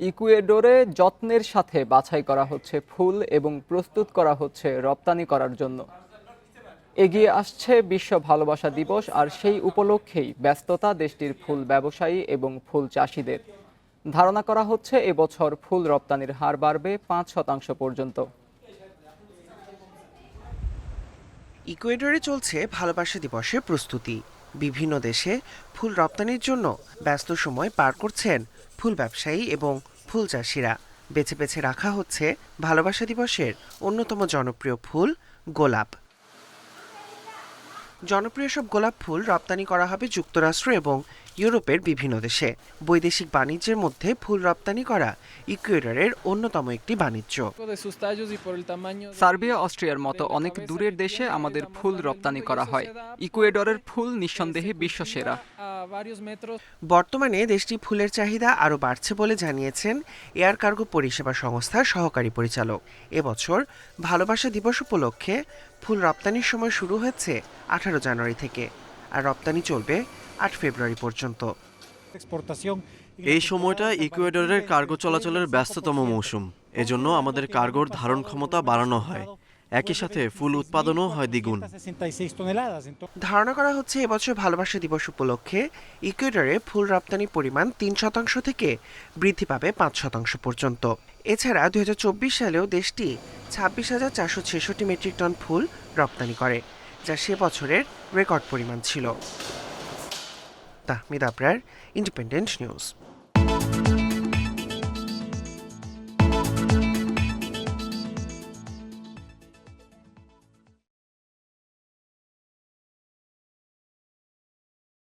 ইকুয়েডরে যত্নের সাথে বাছাই করা হচ্ছে ফুল এবং প্রস্তুত করা হচ্ছে রপ্তানি করার জন্য। এগিয়ে আসছে বিশ্ব ভালোবাসা দিবস আর সেই উপলক্ষেই ব্যস্ততা, দেশটির ফুল ব্যবসায়ী এবং ফুল চাষিদের। ধারণা করা হচ্ছে এবছর ফুল রপ্তানির হার বাড়বে পাঁচ শতাংশ পর্যন্ত। ইকুয়েডরে চলছে ভালোবাসা দিবসের প্রস্তুতি। বিভিন্ন দেশে ফুল রপ্তানির জন্য ব্যস্ত সময় পার করছেন ফুল ব্যবসায়ী এবং ফুল চাষিরা। বেছে বেছে রাখা হচ্ছে ভালোবাসা দিবসের অন্যতম জনপ্রিয় ফুল গোলাপ। জনপ্রিয় সব গোলাপ ফুল রপ্তানি করা হবে যুক্তরাষ্ট্র এবং ইউরোপের বিভিন্ন দেশে বৈদেশিক বাণিজ্যের মধ্যে ফুল রপ্তানি করা ইকুয়েডরের অন্যতম একটি বাণিজ্য। সার্বিয়া অস্ট্রিয়ার মতো অনেক দূরের দেশে আমাদের ফুল রপ্তানি করা হয়। ইকুয়েডরের ফুল নিঃসন্দেহে বিশ্বসেরা। বর্তমানে দেশটি ফুলের চাহিদা আরও বাড়ছে বলে জানিয়েছেন এয়ার কার্গো পরিষেবা সংস্থার সহকারী পরিচালক। এবছর ভালোবাসা দিবস উপলক্ষে ফুল রপ্তানির সময় শুরু হয়েছে আঠারো জানুয়ারি থেকে। আর রপ্তানি চলবে আট ফেব্রুয়ারি পর্যন্ত। এই সময়টা ইকুয়েডরের কার্গো চলাচলের ব্যস্ততম মৌসুম। এজন্য আমাদের কার্গোর ধারণ ক্ষমতা বাড়ানো হয়। একই সাথে ফুল উৎপাদনও হয় দ্বিগুণ। ধারণা করা হচ্ছে এবছর ভালোবাসা দিবস উপলক্ষে ইকুয়েডরে ফুল রপ্তানি পরিমাণ তিন শতাংশ থেকে বৃদ্ধি পাবে পাঁচ শতাংশ পর্যন্ত। এছাড়া দুই হাজার চব্বিশ সালেও দেশটি ছাব্বিশ হাজার চারশো ছেষট্টি মেট্রিক টন ফুল রপ্তানি করে যা সে বছরের রেকর্ড পরিমাণ ছিল। Tahmid Abrar independent news